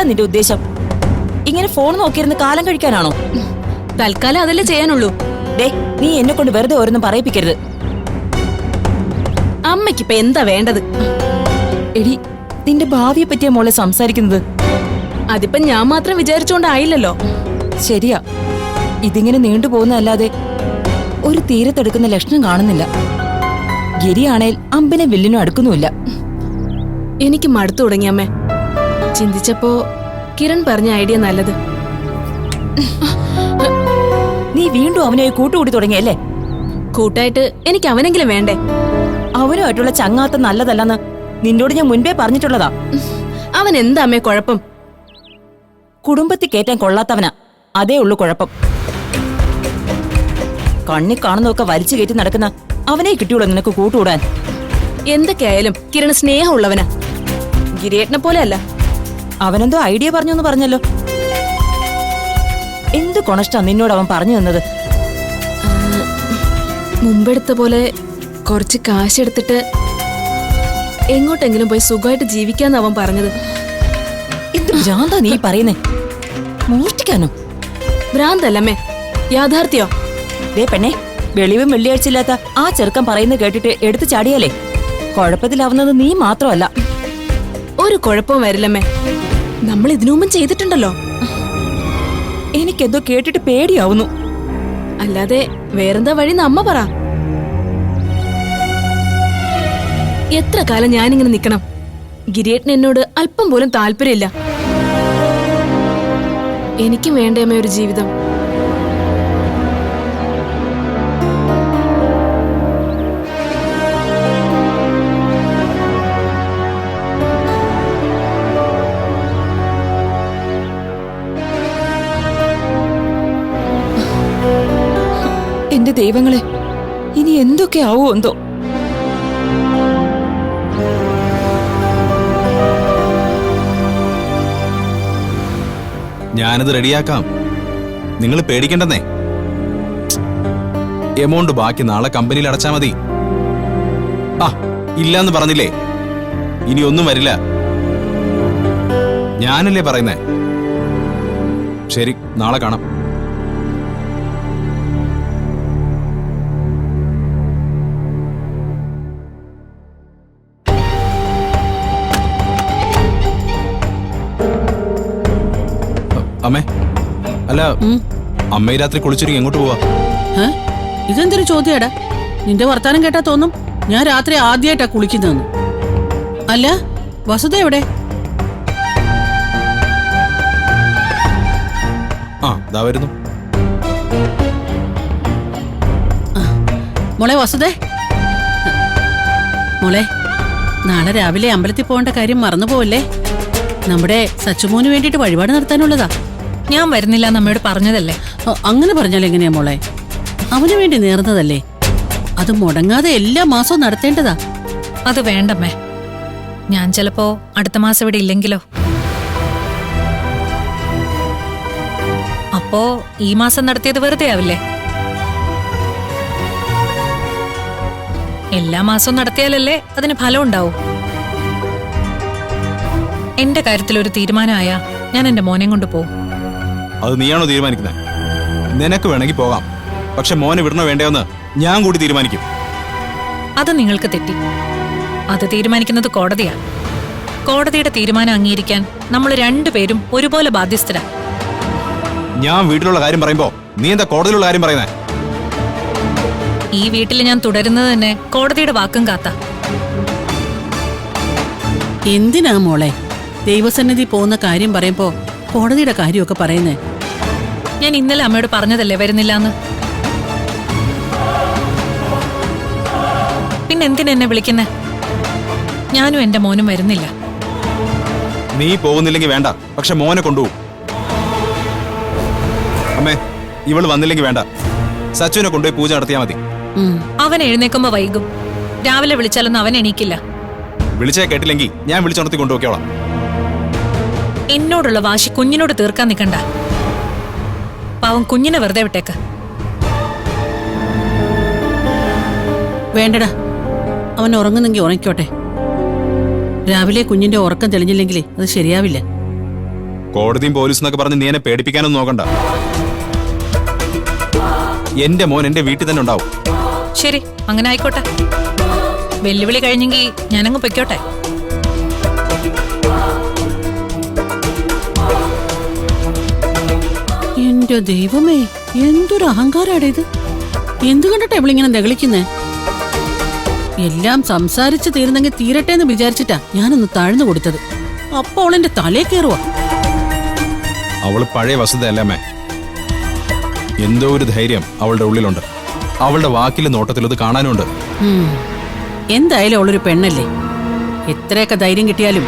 എന്താ നിന്റെ ഉദ്ദേശം? ഇങ്ങനെ ഫോൺ നോക്കിയിരുന്ന് കാലം കഴിക്കാനാണോ? തൽക്കാലം അതല്ലേ ചെയ്യാനുള്ളൂ. ഡേ നീ എന്നെ കൊണ്ട് വെറുതെ ഓരോന്നും പറയിപ്പിക്കരുത്. അമ്മയ്ക്കിപ്പൊ എന്താ വേണ്ടത്? എടി നിന്റെ ഭാവിയെ പറ്റിയ മോളെ സംസാരിക്കുന്നത്. അതിപ്പോ ഞാൻ മാത്രം വിചാരിച്ചോണ്ടായില്ലല്ലോ. ശരിയാ. ഇതിങ്ങനെ നീണ്ടുപോകുന്നതല്ലാതെ ഒരു തീരത്തെടുക്കുന്ന ലക്ഷണം കാണുന്നില്ല. ഗിരിയാണേൽ അമ്പിനെ വില്ലിനും അടുക്കുന്നുമില്ല. എനിക്ക് മടുത്തു തുടങ്ങി അമ്മേ. ചിന്തിച്ചപ്പോ കിരൺ പറഞ്ഞ ഐഡിയ നല്ലത്. നീ വീണ്ടും അവനെ കൂട്ടുകൂടി തുടങ്ങിയല്ലേ? കൂട്ടായിട്ട് എനിക്ക് അവനെങ്കിലും വേണ്ടേ? അവനുമായിട്ടുള്ള ചങ്ങാത്തം നല്ലതല്ലെന്ന് നിന്നോട് ഞാൻ മുൻപേ പറഞ്ഞിട്ടുള്ളതാ. അവൻ എന്താ അമ്മേ കുഴപ്പം? കുടുംബത്തിൽ കേറ്റാൻ കൊള്ളാത്തവനാ. അതേ ഉള്ളു കുഴപ്പം. കണ്ണി കാണുന്നതൊക്കെ വലിച്ചു കയറ്റി നടക്കുന്ന അവനെ കിട്ടിയുള്ളൂ നിനക്ക് കൂട്ടുകൂടാൻ. എന്തൊക്കെയായാലും കിരൺ സ്നേഹമുള്ളവനാ. ഗിരിയേട്ടനെ പോലെ അല്ല. അവനെന്തോ ഐഡിയ പറഞ്ഞു എന്ന് പറഞ്ഞല്ലോ. എന്ത് കൊണഷ്ടാ നിന്നോട് അവൻ പറഞ്ഞു തന്നത്? മുമ്പെടുത്ത പോലെ കുറച്ച് കാശെടുത്തിട്ട് എങ്ങോട്ടെങ്കിലും പോയി സുഖമായിട്ട് ജീവിക്കാന്ന് അവൻ പറഞ്ഞത്. എന്ത് ഭ്രാന്താ നീ പറയുന്നേ? മോഷ്ടിക്കാനോ? ഭ്രാന്തല്ലമ്മേ യാഥാർത്ഥ്യോ? ദേ പെണ്ണെ വെളിവും വെള്ളിയാഴ്ച ഇല്ലാത്ത ആ ചെറുക്കൻ പറയുന്നത് കേട്ടിട്ട് എടുത്തു ചാടിയാലേ? കുഴപ്പത്തിലാവുന്നത് നീ മാത്രമല്ല. ഒരു കുഴപ്പവും വരില്ലമ്മേ. നമ്മൾ ഇതിനു മുമ്പ് ചെയ്തിട്ടുണ്ടല്ലോ. എനിക്കെന്തോ കേട്ടിട്ട് പേടിയാവുന്നു. അല്ലാതെ വേറെന്താ വഴി അമ്മ പറ. എത്ര കാലം ഞാനിങ്ങനെ നിക്കണം? ഗിരിയേട്ടൻ എന്നോട് അല്പം പോലും താല്പര്യമില്ല. എനിക്കും വേണ്ടേമ്മ ഒരു ജീവിതം. എന്റെ ദൈവങ്ങളെ ഇനി എന്തൊക്കെ ആവോ എന്തോ? ഞാനത് റെഡിയാക്കാം. നിങ്ങൾ പേടിക്കണ്ടെന്നേ. എമൗണ്ട് ബാക്കി നാളെ കമ്പനിയിൽ അടച്ചാ മതി. ആ ഇല്ലാന്ന് പറഞ്ഞില്ലേ? ഇനി ഒന്നും വരില്ല. ഞാനല്ലേ പറയുന്നേ? ശരി നാളെ കാണാം. അമ്മേ. അല്ല അമ്മ രാത്രി കുളിച്ചൊരുങ്ങി എങ്ങോട്ട് പോവാ? ഇതെന്തൊരു ചോദ്യടാ. നിന്റെ വർത്താനം കേട്ടാ തോന്നും ഞാൻ രാത്രി ആദ്യമായിട്ടാ കുളിക്കുന്നതെന്ന്. അല്ല വസുത എവിടെ? ആ വരുന്നു. മോളെ വസുതേ മോളെ നാളെ രാവിലെ അമ്പലത്തിൽ പോകേണ്ട കാര്യം മറന്നു പോവല്ലേ നമ്മുടെ സച്ചുമോന് വേണ്ടിയിട്ട് വഴിപാട് നടത്താനുള്ളതാ. ഞാൻ വരുന്നില്ല നമ്മയോട് പറഞ്ഞതല്ലേ? ഓ, അങ്ങനെ പറഞ്ഞാൽ എങ്ങനെയാ മോളെ? അവന് വേണ്ടി നേർന്നതല്ലേ? അത് മുടങ്ങാതെ എല്ലാ മാസവും നടത്തേണ്ടതാ. അത് വേണ്ടമ്മേ. ഞാൻ ചിലപ്പോ അടുത്ത മാസം ഇവിടെ ഇല്ലെങ്കിലോ? അപ്പോ ഈ മാസം നടത്തിയത് വെറുതെ ആവില്ലേ? എല്ലാ മാസവും നടത്തിയാലല്ലേ അതിന് ഫലം ഉണ്ടാവും? എന്റെ കാര്യത്തിൽ ഒരു തീരുമാനമായ ഞാൻ എന്റെ മോനെ കൊണ്ട് പോവും. അത് നീയാണോ തീരുമാനിക്കുന്നത്? നിനക്ക് വേണമെങ്കിൽ പോകാം. പക്ഷെ മോനെ വിടണോ വേണ്ടയോന്ന് ഞാൻ കൂടി തീരുമാനിക്കും. അത് നിങ്ങൾക്ക് തെറ്റി. അത് തീരുമാനിക്കുന്നത് കോടതിയാണ്. കോടതിയുടെ തീരുമാനം അംഗീകരിക്കാൻ നമ്മൾ രണ്ടുപേരും ഒരുപോലെ ബാധ്യസ്ഥരാ. ഞാൻ വീട്ടിലുള്ള കാര്യം പറയുമ്പോ നീ എന്താ കോടതിയിലുള്ള കാര്യം പറയുന്നേ? ഈ വീട്ടിൽ ഞാൻ തുടരുന്നത് തന്നെ കോടതിയുടെ വാക്കും കാത്ത. എന്തിനാ മോളെ? ദൈവസന്നിധി പോകുന്ന കാര്യം പറയുമ്പോ കോടതിയുടെ കാര്യമൊക്കെ പറയുന്നേ. ഞാൻ ഇന്നലെ അമ്മയോട് പറഞ്ഞതല്ലേ വരുന്നില്ലാന്ന്? പിന്നെ എന്തിനാ എന്നെ വിളിക്കുന്നേ? ഞാനും എന്റെ മോനും വരുന്നില്ല. നീ പോകുന്നില്ലെങ്കിൽ വേണ്ട പക്ഷെ മോനെ കൊണ്ടുപോകും അമ്മേ ഇവൾ വന്നില്ലെങ്കിൽ വേണ്ട. സച്ചുവിനെ കൊണ്ടുപോയി പൂജ നടത്തിയാൽ മതി. അവൻ എഴുന്നേക്കുമ്പോ വൈകും. രാവിലെ വിളിച്ചാലൊന്നും അവൻ എണീക്കില്ല. വിളിച്ചേ കേട്ടില്ലെങ്കിൽ ഞാൻ വിളിച്ചുണർത്തി കൊണ്ടുപോയിക്കോളാം. എന്നോടുള്ള വാശി കുഞ്ഞിനോട് തീർക്കാൻ നിൽക്കണ്ട. പാവം കുഞ്ഞിനെ വെറുതെ വിട്ടേക്ക്. വേണ്ടടാ. അവൻ ഉറങ്ങുന്നെങ്കിൽ ഉറങ്ങിക്കോട്ടെ. രാവിലെ കുഞ്ഞിന്റെ ഉറക്കം തെളിഞ്ഞില്ലെങ്കിൽ അത് ശരിയാവില്ല. കോടതിയും പോലീസും എന്നൊക്കെ പറഞ്ഞ് നീ എന്നെ പേടിപ്പിക്കാനൊന്നും നോക്കണ്ട. എന്റെ മോൻ എന്റെ വീട്ടിൽ തന്നെ ഉണ്ടാവും. ശരി അങ്ങനെ ആയിക്കോട്ടെ. വെല്ലുവിളി കഴിഞ്ഞെങ്കിൽ ഞാനങ്ങ് പൊയ്ക്കോട്ടെ. എന്റെ ദൈവമേ എന്തൊരു അഹങ്കാരാടെ ഇത്? എന്തു കണ്ടിട്ടാ ഇവളിങ്ങനെ നെകളിക്കുന്നേ എല്ലാം സംസാരിച്ച് തീർന്നെങ്കിൽ തീരട്ടെ എന്ന് വിചാരിച്ചിട്ടാ ഞാനൊന്ന് താഴ്ന്നു കൊടുത്തത്. അപ്പോൾ അവളെന്റെ തലേ കയറുവാ. അവൾ പഴയ വസ്തുതയല്ല എന്തോ ഒരു ധൈര്യം അവളുടെ ഉള്ളിലുണ്ട്. അവളുടെ വാക്കിലും നോട്ടത്തിലും ഇത് കാണാനുണ്ട്. ഉം. എന്തായാലും അവളൊരു പെണ്ണല്ലേ? എത്രയൊക്കെ ധൈര്യം കിട്ടിയാലും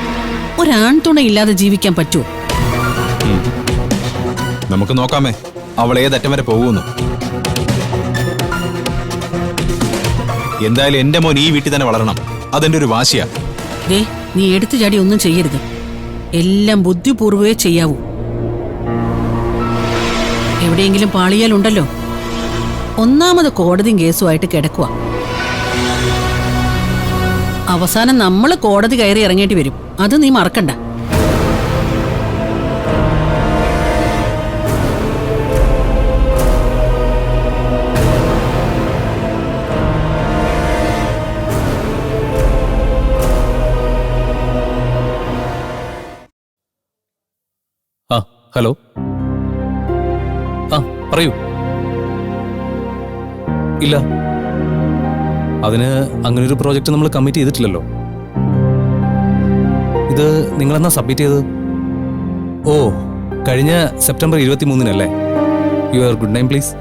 ഒരാൺ തുണ ഇല്ലാതെ ജീവിക്കാൻ പറ്റുമോ നമുക്ക് നോക്കാമേ. അവൾ ഏതറ്റം വരെ പോകുന്നു? എന്തായാലും എന്റെ മോൻ ഈ വീട്ടിൽ തന്നെ വളരണം. അതെന്റെ ഒരു വാശിയാ. ദേ നീ എടുത്തു ചാടി ഒന്നും ചെയ്യരുത്. എല്ലാം ബുദ്ധിപൂർവേ ചെയ്യാവൂ. എവിടെയെങ്കിലും പാളിയാലുണ്ടല്ലോ ഒന്നാമത് കോടതിയും കേസുമായിട്ട് കിടക്കുക അവസാനം നമ്മൾ കോടതി കയറി ഇറങ്ങേണ്ടി വരും. അത് നീ മറക്കണ്ട. ഹലോ. ആ പറയൂ. ഇല്ല. അതിന് അങ്ങനെ ഒരു പ്രോജക്റ്റ് നമ്മൾ കമ്മിറ്റ് ചെയ്തിട്ടില്ലല്ലോ. ഇത് നിങ്ങളെന്നാ സബ്മിറ്റ് ചെയ്തത്? ഓ കഴിഞ്ഞ സെപ്റ്റംബർ ഇരുപത്തി മൂന്നിനല്ലേ ആർ ഗുഡ് നൈം പ്ലീസ്.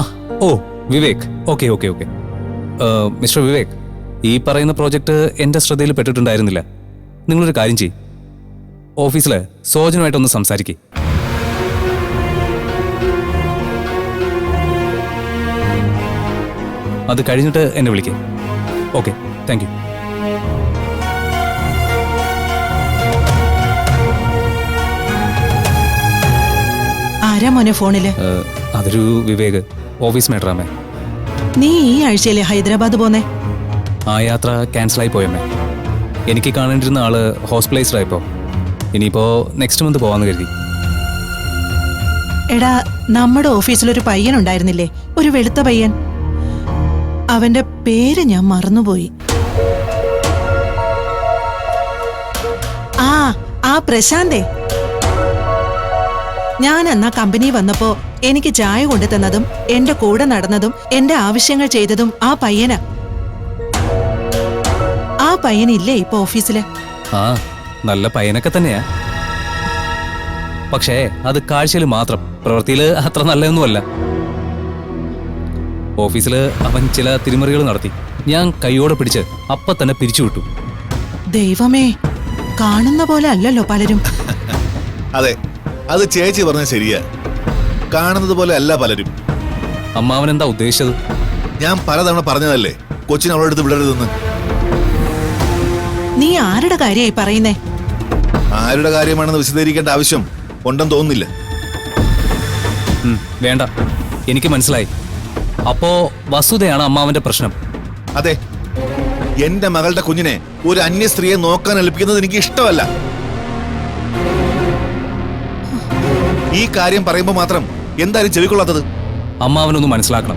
ആ ഓ Vivek. Okay okay okay. Mister Vivek ഈ പറയുന്ന പ്രോജക്റ്റ് എന്റെ ശ്രദ്ധയിൽ പെട്ടിട്ടുണ്ടായിരുന്നില്ല. നിങ്ങളൊരു കാര്യം ചെയ്യും. ഓഫീസിൽ സോജനുമായിട്ടൊന്ന് സംസാരിക്കേ. അത് കഴിഞ്ഞിട്ട് എന്നെ വിളിക്കേ. ഓക്കെ താങ്ക് യു ആരാ മോനെ ഫോണിൽ? അതൊരു വിവേക് ഓഫീസ് മേട്ടറാമേ നീ ഈ ആഴ്ചയിലെ ഹൈദരാബാദ് പോന്നെ? ആ യാത്ര ക്യാൻസലായി പോയമ്മേ എനിക്ക് കാണേണ്ടിരുന്ന ആൾ ഹോസ്പിറ്റലൈസ്ഡ് ഇനിയിപ്പോ നെക്സ്റ്റ് മന്ത് പോവാന്ന് കരുതി. എടാ നമ്മുടെ ഓഫീസിൽ ഒരു പയ്യൻ ഉണ്ടായിരുന്നില്ലേ ഒരു വെളുത്ത പയ്യൻ. അവന്റെ പേര് ഞാൻ മറന്നുപോയി. ആ ആ പ്രശാന്തേ. ഞാൻ ആ കമ്പനി വന്നപ്പോ എനിക്ക് ചായ കൊണ്ടു തന്നതും എന്റെ കൂടെ നടന്നതും എന്റെ ആവശ്യങ്ങൾ ചെയ്തതും ആ പയ്യന. ആ പയ്യനില്ലേ ഇപ്പൊ ഓഫീസിൽ? ആ നല്ല പയ്യനൊക്കെ തന്നെയാ. പക്ഷേ അത് കാഴ്ചയിൽ മാത്രം. പ്രവൃത്തിയിൽ അത്ര നല്ലതൊന്നുമല്ല. ഓഫീസിൽ അവൻ ചില തിരിമറികൾ നടത്തി. ഞാൻ കൈയോടെ പിടിച്ച് അപ്പ തന്നെ പിരിച്ചുവിട്ടു ദൈവമേ കാണുന്ന പോലെ അല്ലല്ലോ പലരും. അതെ അത് ചേച്ചി പറഞ്ഞ ശരിയാ. കാണുന്നത് പോലെ അല്ല പലരും. അമ്മാവൻ എന്താ ഉദ്ദേശിച്ചത്? ഞാൻ പലതവണ പറഞ്ഞതല്ലേ കൊച്ചിനെ അവളെടുത്ത് വിടരുതെന്ന്. നീ ആരുടെ കാര്യമായി പറയുന്നേ? ആരുടെ കാര്യമാണെന്ന് വിശദീകരിക്കേണ്ട ആവശ്യം ഉണ്ടെന്ന് തോന്നുന്നില്ല. വേണ്ട. എനിക്ക് മനസ്സിലായി. അപ്പോ വസുതയാണ് അമ്മാവന്റെ പ്രശ്നം. അതെ. എന്റെ മകളുടെ കുഞ്ഞിനെ ഒരു അന്യ സ്ത്രീയെ നോക്കാൻ ഏൽപ്പിക്കുന്നത് എനിക്ക് ഇഷ്ടമല്ല. ഈ കാര്യം പറയുമ്പോൾ മാത്രം എന്തായാലും ചെവിക്കൊള്ളാത്തത്? അമ്മാവനൊന്ന് മനസ്സിലാക്കണം.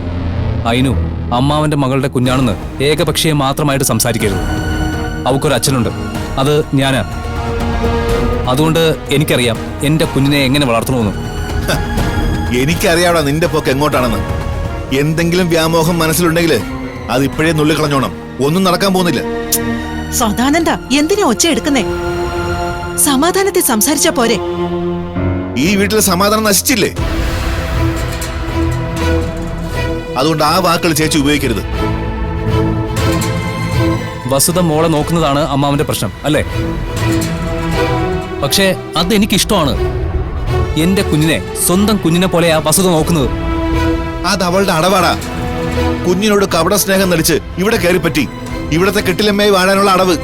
അയിനു അമ്മാവന്റെ മകളുടെ കുഞ്ഞാണെന്ന് ഏകപക്ഷീയം മാത്രമായിട്ട് സംസാരിക്കരുത്. അവക്കൊരു അച്ഛനുണ്ട് അത് ഞാനാ. അതുകൊണ്ട് എനിക്കറിയാം എന്റെ കുഞ്ഞിനെ എങ്ങനെ വളർത്തണമെന്ന് എനിക്കറിയാവടാ നിന്റെ പോക്ക് എങ്ങോട്ടാണെന്ന്. എന്തെങ്കിലും വ്യാമോഹം മനസ്സിലുണ്ടെങ്കിൽ അത് ഇപ്പോഴേ നുള്ളിക്കളഞ്ഞോണം. ഒന്നും നടക്കാൻ പോകുന്നില്ല. സദാനന്ദ എന്തിനാ ഒച്ച എടുക്കുന്നേ? സമാധാനത്തെ സംസാരിച്ച പോരെ. ഈ വീട്ടിൽ സമാധാനം നശിച്ചില്ലേ? അതുകൊണ്ട് ആ വാക്കുകൾ ചേച്ചി ഉപയോഗിക്കരുത്. വസുത മോളെ നോക്കുന്നതാണ് അമ്മാവന്റെ പ്രശ്നം അല്ലേ? പക്ഷേ അത് എനിക്കിഷ്ടമാണ് എന്റെ കുഞ്ഞിനെ സ്വന്തം കുഞ്ഞിനെ പോലെയാ വസുത നോക്കുന്നത്. അത് അവളുടെ അടവാടാ. കുഞ്ഞിനോട് കപട സ്നേഹം നടിച്ച് ഇവിടെ കയറിപ്പറ്റി. ഇവിടത്തെ കെട്ടിലമ്മയായി വാഴാനുള്ള അടവ്.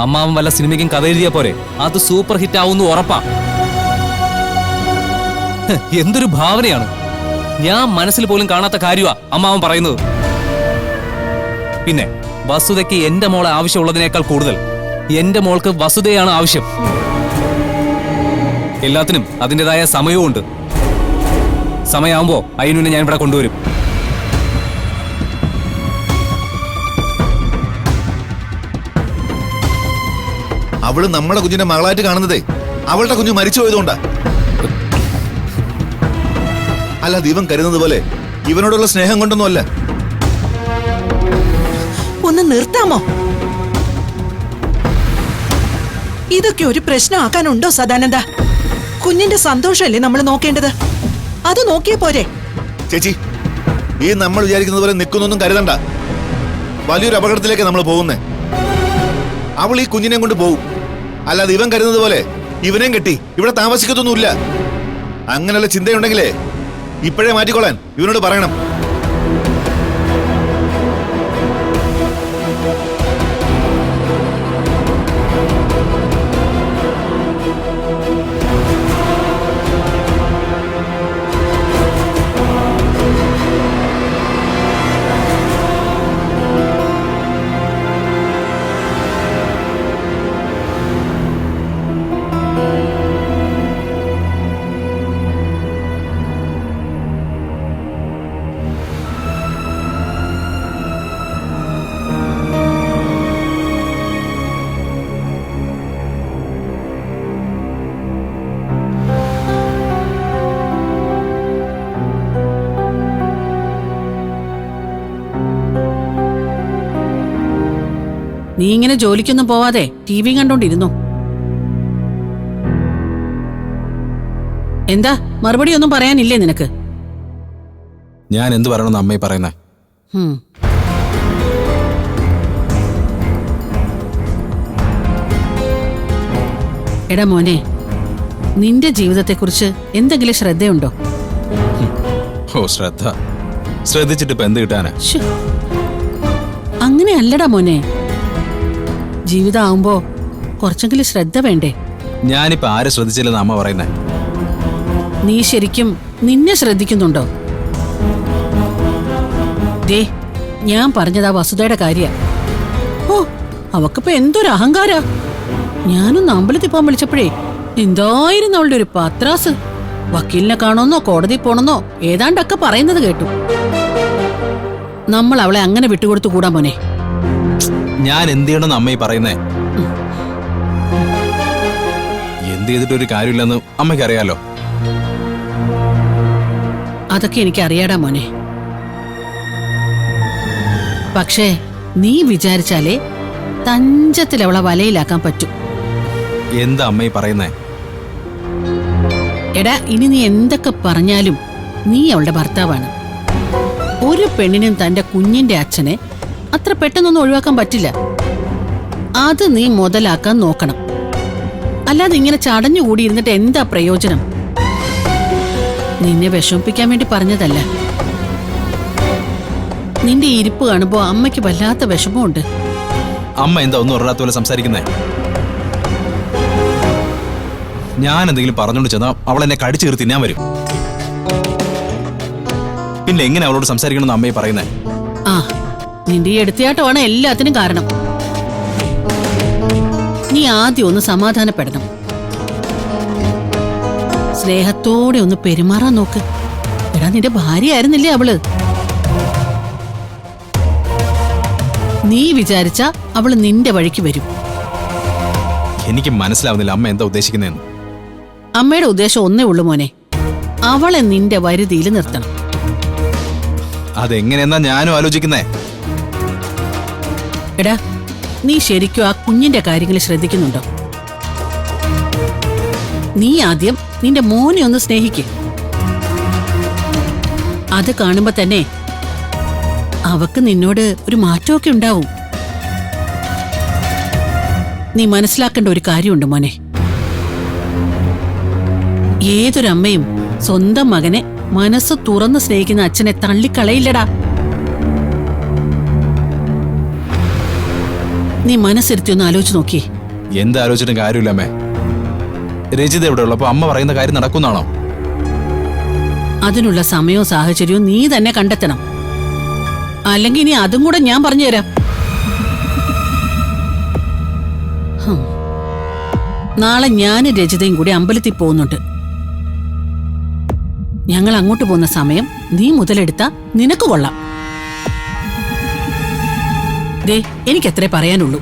അമ്മാവൻ വല്ല സിനിമയ്ക്കും കഥ എഴുതിയ പോരെ. അത് സൂപ്പർ ഹിറ്റ് ആവുന്നു ഉറപ്പാ. എന്തൊരു ഭാവനയാണ്. ഞാൻ മനസ്സിൽ പോലും കാണാത്ത കാര്യമാ അമ്മാവൻ പറയുന്നത്. പിന്നെ വസുതയ്ക്ക് എന്റെ മോളെ ആവശ്യമുള്ളതിനേക്കാൾ കൂടുതൽ. എന്റെ മോൾക്ക് വസുതയാണ് ആവശ്യം. എല്ലാത്തിനും അതിന്റെതായ സമയവുമുണ്ട്. സമയാവുമ്പോ അയിനുവിനെ ഞാൻ ഇവിടെ കൊണ്ടുവരും. അവൾ നമ്മുടെ കുഞ്ഞിന്റെ മകളായിട്ട് കാണുന്നതേ. അവളുടെ കുഞ്ഞ് മരിച്ചു പോയതുകൊണ്ടാ. അല്ല ദൈവം കരുതുന്നത് പോലെ ഇവനോടുള്ള സ്നേഹം കൊണ്ടൊന്നുമല്ല. ഒന്ന് നിർത്താമോ? ഇതൊക്കെ ഒരു പ്രശ്നമാക്കാനുണ്ടോ സദാനന്ദ? കുഞ്ഞിന്റെ സന്തോഷമല്ലേ നമ്മൾ നോക്കേണ്ടത്? അത് നോക്കിയ പോരെ. ചേച്ചി ഈ നമ്മൾ വിചാരിക്കുന്നത് പോലെ നിൽക്കുന്നൊന്നും കരുതണ്ട. വലിയൊരു അപകടത്തിലേക്ക് നമ്മൾ പോകുന്നേ. അവൾ ഈ കുഞ്ഞിനെ കൊണ്ട് പോകും അല്ലാതെ ഇവൻ കരുതുന്നത് പോലെ ഇവനെയും കെട്ടി ഇവിടെ താമസിക്കത്തൊന്നുമില്ല. അങ്ങനെയുള്ള ചിന്തയുണ്ടെങ്കിലേ ഇപ്പോഴേ മാറ്റിക്കൊള്ളാൻ ഇവനോട് പറയണം. നീ ഇങ്ങനെ ജോലിക്കൊന്നും പോവാതെ ടി വി കണ്ടോണ്ടിരുന്നു. എന്താ? മറുപടി ഒന്നും പറയാനില്ലേ നിനക്ക്? ഞാൻ എന്ത് പറയണമെന്ന് അമ്മയെ പറയുന്നേ. എടാ മോനെ നിന്റെ ജീവിതത്തെക്കുറിച്ച് എന്തെങ്കിലും ശ്രദ്ധയുണ്ടോ? ഓ ശ്രദ്ധ. ശ്രദ്ധിച്ചിട്ട് ഇപ്പൊ എന്ത് കിട്ടാനാ. അങ്ങനെയല്ലടാ മോനെ. ജീവിതമാവുമ്പോ കുറച്ചെങ്കിലും ശ്രദ്ധ വേണ്ടേ? ഞാനിപ്പോ ആരെ ശ്രദ്ധിച്ചില്ലെന്ന് അമ്മ പറയുന്നേ? നീ ശരിക്കും നിന്നെ ശ്രദ്ധിക്കുന്നുണ്ടോ? ദേ ഞാൻ പറഞ്ഞതാ വസുതയുടെ കാര്യ. ഓ അവക്കിപ്പോ എന്തൊരു അഹങ്കാര? ഞാനൊന്ന് അമ്പലത്തിൽ പോകാൻ വിളിച്ചപ്പോഴേ എന്തായിരുന്നു അവളുടെ ഒരു പത്രാസ്? വക്കീലിനെ കാണോന്നോ കോടതി പോണെന്നോ ഏതാണ്ടൊക്കെ പറയുന്നത് കേട്ടു. നമ്മൾ അവളെ അങ്ങനെ വിട്ടുകൊടുത്തു കൂടാ മോനെ ഞാൻ എന്ത് ചെയ്യണമെന്ന് അമ്മയെ പറയുന്നേ? എന്ത് ചെയ്തിട്ടൊരു കാര്യമില്ലെന്ന് അമ്മയ്ക്ക് അറിയാലോ. അതൊക്കെ എനിക്ക് അറിയാടാ മോനെ. പക്ഷേ നീ വിചാരിച്ചാലേ തഞ്ചത്തിൽ അവളെ വലയിലാക്കാൻ പറ്റൂ. എന്താ അമ്മയെ പറയുന്നേ? എടാ ഇനി നീ എന്തൊക്കെ പറഞ്ഞാലും നീ അവളുടെ ഭർത്താവാണ്. ഒരു പെണ്ണിനും തന്റെ കുഞ്ഞിന്റെ അച്ഛനെ അത്ര പെട്ടെന്നൊന്നും ഒഴിവാക്കാൻ പറ്റില്ല. അത് നീ മുതലാക്കാൻ നോക്കണം. അല്ലാതെ ഇങ്ങനെ ചടഞ്ഞു കൂടിയിരുന്നിട്ട് എന്താ പ്രയോജനം? നിന്നെ വിഷമിപ്പിക്കാൻ വേണ്ടി പറഞ്ഞതല്ല. നിന്റെ ഇരിപ്പ് കാണുമ്പോ അമ്മയ്ക്ക് വല്ലാത്ത വിഷമമുണ്ട്. അമ്മ എന്താ ഒന്നും ഒരാത്ത പോലെ സംസാരിക്കുന്നേ? ഞാൻ എന്തെങ്കിലും പറഞ്ഞോണ്ട് ചെന്നാ അവൾ എന്നെ കടിച്ചു കീർത്തി ഞാൻ വരും. പിന്നെ എങ്ങനെ അവളോട് സംസാരിക്കണമെന്ന് അമ്മയെ പറയുന്നേ? ആ നിന്റെ ഈ എടുത്തിയാട്ടമാണ് എല്ലാത്തിനും കാരണം. നീ ആദ്യം ഒന്ന് സമാധാനപ്പെടണം. സ്നേഹത്തോടെ ഒന്ന് പെരുമാറാൻ നോക്ക്. എടാ നിന്റെ ഭാര്യയായിരുന്നില്ലേ അവൾ? നീ വിചാരിച്ച അവൾ നിന്റെ വഴിക്ക് വരും. എനിക്ക് മനസ്സിലാവുന്നില്ല അമ്മ എന്താ ഉദ്ദേശിക്കുന്നതെന്ന്. അമ്മയുടെ ഉദ്ദേശം ഒന്നേ ഉള്ളു മോനെ. അവളെ നിന്റെ വരുതിയിൽ നിർത്തണം. അതെങ്ങനെയെന്നാ ഞാനും ആലോചിക്കുന്നേ? എടാ നീ ശരിക്കും ആ കുഞ്ഞിന്റെ കാര്യങ്ങൾ ശ്രദ്ധിക്കുന്നുണ്ടോ? നീ ആദ്യം നിന്റെ മോനെ ഒന്ന് സ്നേഹിക്ക. അത് കാണുമ്പോ തന്നെ അവക്ക് നിന്നോട് ഒരു മാറ്റമൊക്കെ ഉണ്ടാവും. നീ മനസ്സിലാക്കേണ്ട ഒരു കാര്യമുണ്ട് മോനെ. ഏതൊരമ്മയും സ്വന്തം മകനെ മനസ്സ് തുറന്ന് സ്നേഹിക്കുന്ന അച്ഛനെ തള്ളിക്കളയില്ലടാ. നീ മനസ്സിരുത്തി ഒന്ന് ആലോചിച്ച് നോക്കി. എന്താലോചിച്ചിട്ടും കാര്യമില്ല അമ്മേ. രചിത എവിടെ ഉള്ളപ്പോ അമ്മ പറയുന്ന കാര്യം നടക്കുന്നാണോ അതിനുള്ള സമയവും സാഹചര്യവും നീ തന്നെ കണ്ടെത്തണം. അല്ലെങ്കിൽ ഇനി അതും കൂടെ ഞാൻ പറഞ്ഞുതരാം. നാളെ ഞാനും രജിതയും കൂടി അമ്പലത്തിൽ പോകുന്നുണ്ട്. ഞങ്ങൾ അങ്ങോട്ട് പോകുന്ന സമയം നീ മുതലെടുത്ത നിനക്ക് കൊള്ളാം. ദേ എനിക്കത്രേ പറയാനുള്ളൂ.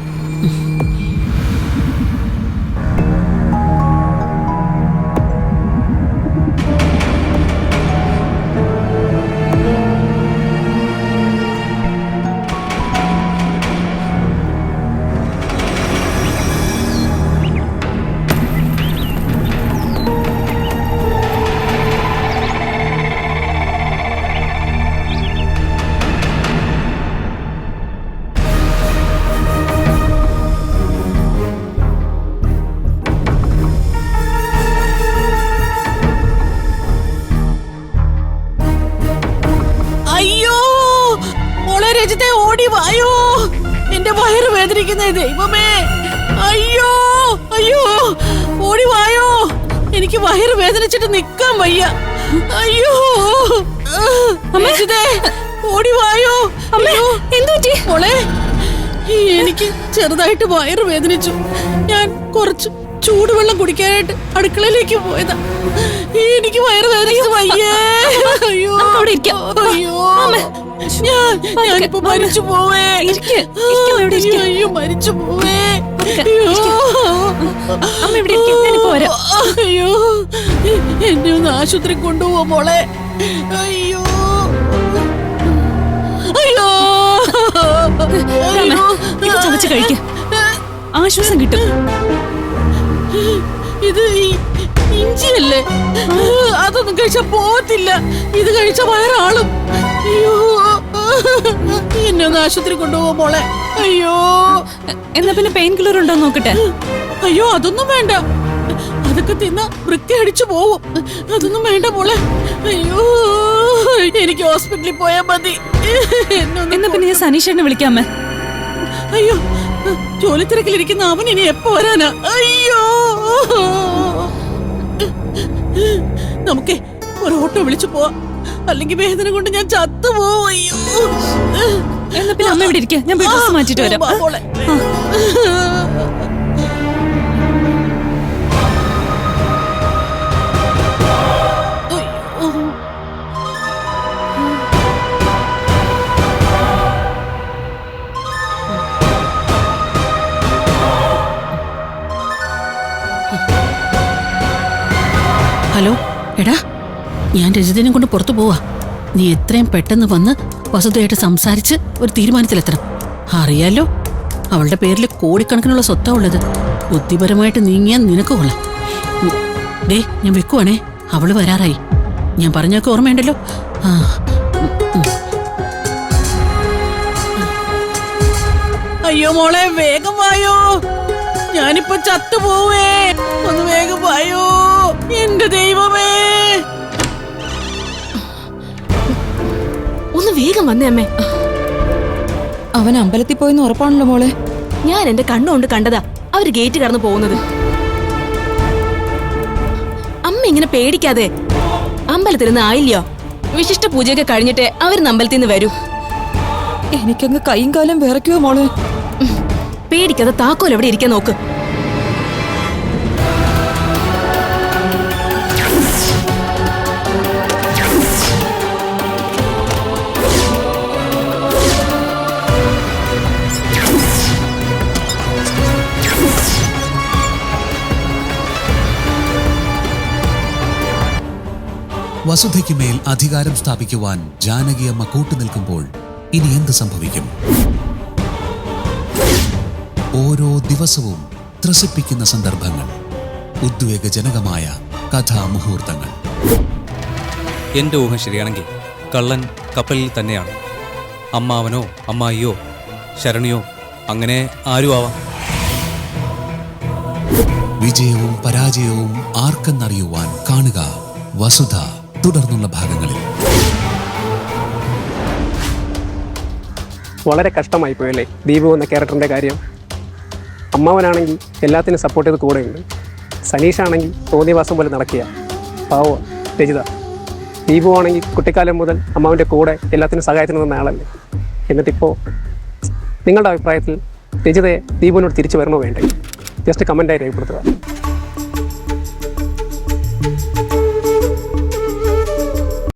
വേദനിക്കുന്നേ ദൈവമേ. അയ്യോ അയ്യോ. ഓടി വായോ. എനിക്ക് വയറ് വേദനിച്ചിട്ട് നിക്കാൻ വയ്യ. അയ്യോ. ഓടി വായോ. അയ്യോ. എന്തുപറ്റി മോളെ എനിക്ക് ചെറുതായിട്ട് വയറ് വേദനിച്ചു. ഞാൻ കുറച്ച് ചൂടുവെള്ളം കുടിക്കാനായിട്ട് അടുക്കളയിലേക്ക് പോയതാ. എനിക്ക് വയറ് വേദനിച്ചു വയ്യേ. അയ്യോ. അയ്യോ. ഞാനിപ്പോ മരിച്ചു പോവേ. അയ്യോ, മരിച്ചു പോവേ. അയ്യോ. എന്നെ ഒന്ന് ആശുപത്രി കൊണ്ടുപോവാ മോളെ. അയ്യോ. അയ്യോ. ഇത് ചവച്ച് കഴിക്ക്. ആശ്വാസം കിട്ടും. ഇത് ഇഞ്ചിയല്ലേ? അതൊന്നും കഴിച്ചാ പോകത്തില്ല ഇത് കഴിച്ച വയറാളും. ഒന്ന് ആശുപത്രി കൊണ്ടുപോകും മോളെ. അയ്യോ. എന്നാ പിന്നെ പെയിൻ കില്ലർ ഉണ്ടോ നോക്കട്ടെ? അയ്യോ അതൊന്നും വേണ്ട. അതൊക്കെ തിന്ന വൃത്തി അടിച്ചു പോവും. അതൊന്നും വേണ്ട മോളെ. അയ്യോ എനിക്ക് ഹോസ്പിറ്റലിൽ പോയാ മതി. എന്നാ പിന്നെ ഞാൻ സനീഷേട്ടനെ വിളിക്കാം അമ്മ. അയ്യോ ജോലി തിരക്കിലിരിക്കുന്ന അവൻ ഇനി എപ്പോ വരാനാ? അയ്യോ. നമുക്കേ ഒരു ഓട്ടോ വിളിച്ചു പോവാം. അല്ലെങ്കിൽ വേദന കൊണ്ട് ഞാൻ ചത്തുപോവും. അയ്യോ. എന്നാ പിന്നെ അമ്മ ഇവിടെ ഇരിക്കുക ഞാൻ പോയി ഡ്രസ് മാറ്റിട്ട് വരാം. ഹലോ എടാ ഞാൻ രജിതനെ കൊണ്ട് പുറത്തു പോവാ. നീ എത്രയും പെട്ടെന്ന് വന്ന് വസുദയായിട്ട് സംസാരിച്ച് ഒരു തീരുമാനത്തിലെത്തണം. അറിയാലോ അവളുടെ പേരിൽ കോടിക്കണക്കിനുള്ള സ്വത്താ ഉള്ളത്. ബുദ്ധിപരമായിട്ട് നീങ്ങിയാൽ നിനക്ക് കൊള്ളാം. ഡേ ഞാൻ വെക്കുവാണേ. അവൾ വരാറായി. ഞാൻ പറഞ്ഞൊക്കെ ഓർമ്മയുണ്ടല്ലോ. ആ. അയ്യോ മോളെ വേഗം വായോ. ഞാനിപ്പോ ചത്തുപോവേ. ഒന്ന് വേഗം വായോ. എന്റെ ദൈവമേ. വേഗം വന്നേ അമ്മേ. അവൻ അമ്പലത്തിൽ പോയെന്ന് ഉറപ്പാണല്ലോ മോളെ. ഞാൻ എന്റെ കണ്ണുകൊണ്ട് കണ്ടതാ അവർ ഗേറ്റ് കടന്നു പോകുന്നത്. അമ്മ ഇങ്ങനെ പേടിക്കാതെ അമ്പലത്തിൽ നിന്ന് ആയില്ലയോ? വിശിഷ്ട പൂജയൊക്കെ കഴിഞ്ഞിട്ട് അവർ അമ്പലത്തിൽ നിന്ന് വരൂ. എനിക്കങ്ങ് കൈയും കാലം വിറയ്ക്കുവോ മോളെ? പേടിക്കാതെ താക്കോൽ എവിടെ ഇരിക്കാൻ നോക്ക്. വസുധയ്ക്ക് മേൽ അധികാരം സ്ഥാപിക്കുവാൻ ജാനകിയമ്മ കൂട്ടുനിൽക്കുമ്പോൾ ഇനി എന്ത് സംഭവിക്കും? ഓരോ ദിവസവും ത്രസിപ്പിക്കുന്ന സന്ദർഭങ്ങൾ ഉദ്വേഗജനകമായ കഥാമുഹൂർത്തങ്ങൾ. എന്റെ ഊഹം ശരിയാണെങ്കിൽ കള്ളൻ കപ്പലിൽ തന്നെയാണ്. അമ്മാവനോ അമ്മായിയോ ശരണിയോ അങ്ങനെ ആരും ആവാം. വിജയവും പരാജയവും ആർക്കെന്നറിയുവാൻ കാണുക വസുധ. തുടർന്നുള്ള ഭാഗങ്ങളിൽ. വളരെ കഷ്ടമായി പോയല്ലേ ദീപു എന്ന ക്യാരക്ടറിന്റെ കാര്യം. അമ്മാവനാണെങ്കിൽ എല്ലാത്തിനും സപ്പോർട്ട് ചെയ്ത് കൂടെയുണ്ട്. സനീഷാണെങ്കിൽ തോന്നിയവാസം പോലെ നടക്കുക പാവ രചിത. ദീപു ആണെങ്കിൽ കുട്ടിക്കാലം മുതൽ അമ്മാവിന്റെ കൂടെ എല്ലാത്തിനും സഹായത്തിന് നിന്ന ആളല്ലേ? എന്നിട്ടിപ്പോൾ നിങ്ങളുടെ അഭിപ്രായത്തിൽ രചിതയെ ദീപുവിനോട് തിരിച്ചു വരണോ വേണ്ടേ? ജസ്റ്റ് കമന്റായി രേഖപ്പെടുത്തുക.